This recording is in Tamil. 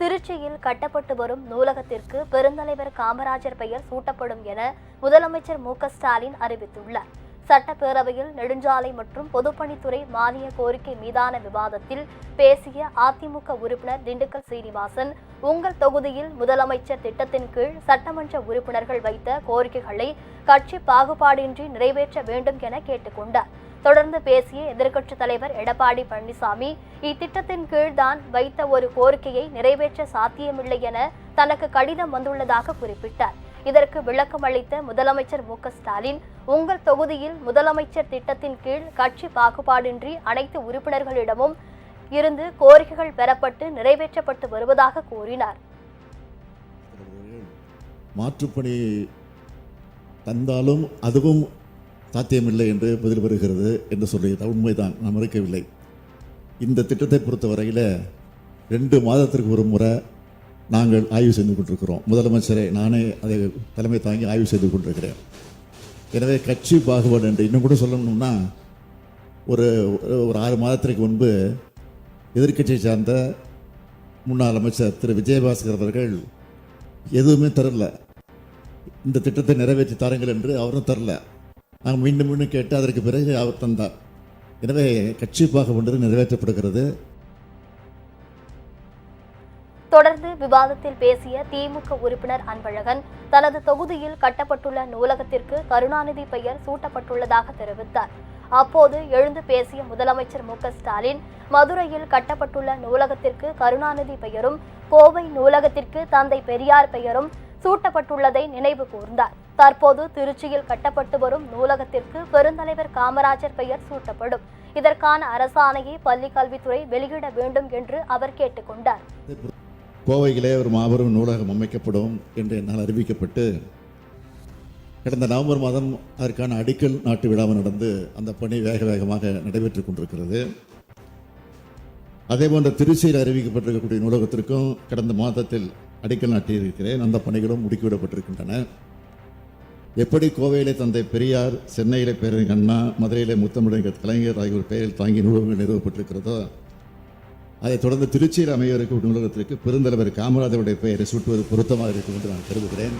திருச்சியில் கட்டப்பட்டு வரும் நூலகத்திற்கு பெருந்தலைவர் காமராஜர் பெயர் சூட்டப்படும் என முதலமைச்சர் மு ஸ்டாலின் அறிவித்துள்ளார். சட்டப்பேரவையில் நெடுஞ்சாலை மற்றும் பொதுப்பணித்துறை மானிய கோரிக்கை மீதான விவாதத்தில் பேசிய அதிமுக உறுப்பினர் திண்டுக்கல் சீனிவாசன் உங்கள் தொகுதியில் முதலமைச்சர் திட்டத்தின் கீழ் சட்டமன்ற உறுப்பினர்கள் வைத்த கோரிக்கைகளை கட்சி பாகுபாடின்றி நிறைவேற்ற வேண்டும் என கேட்டுக்கொண்டார். தொடர்ந்து பேசிய எதிர்க்கட்சித் தலைவர் எடப்பாடி பழனிசாமி இத்திட்டத்தின் கீழ் தான் வைத்த ஒரு கோரிக்கையை நிறைவேற்ற சாத்தியமில்லை என தனக்கு கடிதம் வந்துள்ளதாக குறிப்பிட்டார். இதற்கு விளக்கம் அளித்த முதலமைச்சர் மு ஸ்டாலின் உங்கள் தொகுதியில் முதலமைச்சர் திட்டத்தின் கீழ் கட்சி பாகுபாடின்றி அனைத்து உறுப்பினர்களிடமும் இருந்து கோரிக்கைகள் பெறப்பட்டு நிறைவேற்றப்பட்டு வருவதாக கூறினார். மாற்றுப்பணி தந்தாலும் அதுவும் சாத்தியமில்லை என்று பதில் வருகிறது என்று சொல்லியது? உண்மைதான். நான் மறுக்கவில்லை. இந்த திட்டத்தை பொறுத்தவரையில் ரெண்டு மாதத்திற்கு ஒரு முறை நாங்கள் ஆய்வு செய்து கொண்டிருக்கிறோம். முதலமைச்சரை நானே அதை தலைமை தாங்கி ஆய்வு செய்து கொண்டிருக்கிறேன். எனவே கட்சி பாகுபாடு என்று இன்னும் கூட சொல்லணும்னா ஒரு ஒரு ஆறு மாதத்திற்கு முன்பு எதிர்க்கட்சியை சார்ந்த முன்னாள் அமைச்சர் திரு. விஜயபாஸ்கர் அவர்கள் எதுவுமே தரல. இந்த திட்டத்தை நிறைவேற்றி தாருங்கள் என்று அவரும் தரல. நாங்கள் மீண்டும் மீண்டும் கேட்டு அதற்கு பிறகு அவர் தந்தார். எனவே கட்சி பாகுபாடு நிறைவேற்றப்படுகிறது. தொடர்ந்து விவாதத்தில் பேசிய திமுக உறுப்பினர் அன்பழகன் தனது தொகுதியில் கட்டப்பட்டுள்ள நூலகத்திற்கு கருணாநிதி பெயர் சூட்டப்பட்டுள்ளதாக தெரிவித்தார். அப்போது எழுந்து பேசிய முதலமைச்சர் மு ஸ்டாலின் மதுரையில் கட்டப்பட்டுள்ள நூலகத்திற்கு கருணாநிதி பெயரும் கோவை நூலகத்திற்கு தந்தை பெரியார் பெயரும் சூட்டப்பட்டுள்ளதை நினைவு கூர்ந்தார். தற்போது திருச்சியில் கட்டப்பட்டு வரும் நூலகத்திற்கு பெருந்தலைவர் காமராஜர் பெயர் சூட்டப்படும். இதற்கான அரசாணையை பள்ளி கல்வித்துறை வெளியிட வேண்டும் என்று அவர் கேட்டுக்கொண்டார். கோவையிலே ஒரு மாபெரும் நூலகம் அமைக்கப்படும் என்று என்னால் அறிவிக்கப்பட்டு கடந்த நவம்பர் மாதம் அதற்கான அடிக்கல் நாட்டு விழா நடந்து அந்த பணி வேக வேகமாக நடைபெற்றுக் கொண்டிருக்கிறது. அதேபோன்ற திருச்சியில் அறிவிக்கப்பட்டிருக்கக்கூடிய நூலகத்திற்கும் கடந்த மாதத்தில் அடிக்கல் நாட்டியிருக்கிறேன். அந்த பணிகளும் முடுக்கிவிடப்பட்டிருக்கின்றன. எப்படி கோவையிலே தந்தை பெரியார் சென்னையிலே பேரறிஞர் அண்ணா மதுரையிலே முத்தமிழர் கலைஞர் ஆகியோர் பெயரில் தாங்கி நூலகங்கள் நிறுவப்பட்டிருக்கிறதோ அதைத் தொடர்ந்து திருச்சியில் அமைய நூலகத்திற்கு பெருந்தலைவர் காமராஜருடைய பெயரை சூட்டுவது பொருத்தமாக இருக்கும் என்று நான் கருதுகிறேன்.